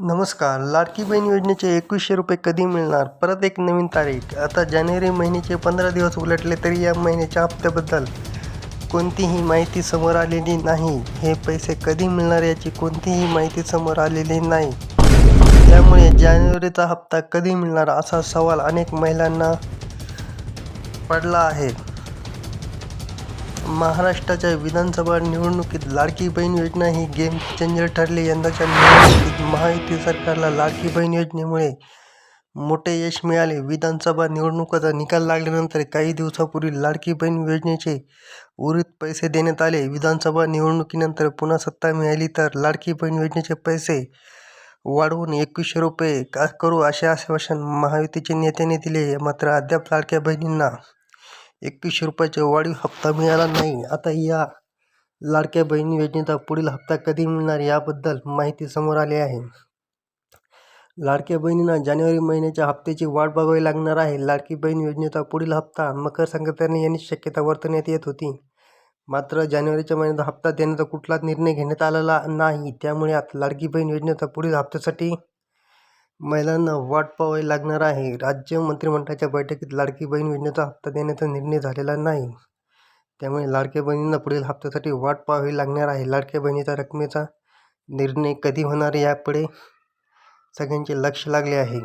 नमस्कार. लाडकी बहीण योजनेचे एकवीसशे रुपये कधी मिळणार? परत एक नवीन तारीख. आता जानेवारी महिन्याचे पंधरा दिवस उलटले तरी या महिन्याच्या हप्त्याबद्दल कोणतीही माहिती समोर आलेली नाही. हे पैसे कधी मिळणार याची कोणतीही माहिती समोर आलेली नाही. त्यामुळे जानेवारीचा हप्ता कधी मिळणार असा सवाल अनेक महिलांना पडला आहे. महाराष्ट्राच्या विधानसभा निवडणुकीत लाडकी बहीण योजना ही गेम चेंजर ठरली. यंदाच्या निवडणुकीत महायुती सरकारला लाडकी बहीण योजनेमुळे मोठे यश मिळाले. विधानसभा निवडणुकीचा निकाल लागल्यानंतर काही दिवसापूर्वी लाडकी बहीण योजनेचे उरित पैसे देण्यात आले. विधानसभा निवडणुकीनंतर पुन्हा सत्ता मिळाली तर लाडकी बहीण योजनेचे पैसे वाढवून एकवीसशे रुपये का करू असे आश्वासन महायुतीचे नेत्याने दिले. मात्र अद्याप लाडक्या बहिणींना एकवीसशे रुपयाचे वाढीव हप्ता मिळाला नाही. आता या लाडक्या बहिणी योजनेचा पुढील हप्ता कधी मिळणार याबद्दल माहिती समोर आली आहे. लाडक्या बहिणींना जानेवारी महिन्याच्या हप्त्याची वाट बघावी लागणार आहे. लाडकी बहीण योजनेचा पुढील हप्ता मकर संक्रांतीने यांची शक्यता वर्तवण्यात येत होती. मात्र जानेवारीच्या महिन्यात हप्ता देण्याचा कुठलाच निर्णय घेण्यात आलेला नाही. त्यामुळे आता लाडकी बहीण योजनेचा पुढील हप्त्यासाठी महिलांना वाट पाहावी लागणार आहे. राज्य मंत्रिमंडळाच्या बैठकीत लाडकी बहीण योजनेचा हप्ता देण्याचा निर्णय झालेला नाही. त्यामुळे लाडक्या बहिणींना पुढील हप्त्यासाठी वाट पाहावी लागणार आहे. लाडक्या बहिणीचा रकमेचा निर्णय कधी होणार याकडे सगळ्यांचे लक्ष लागले आहे.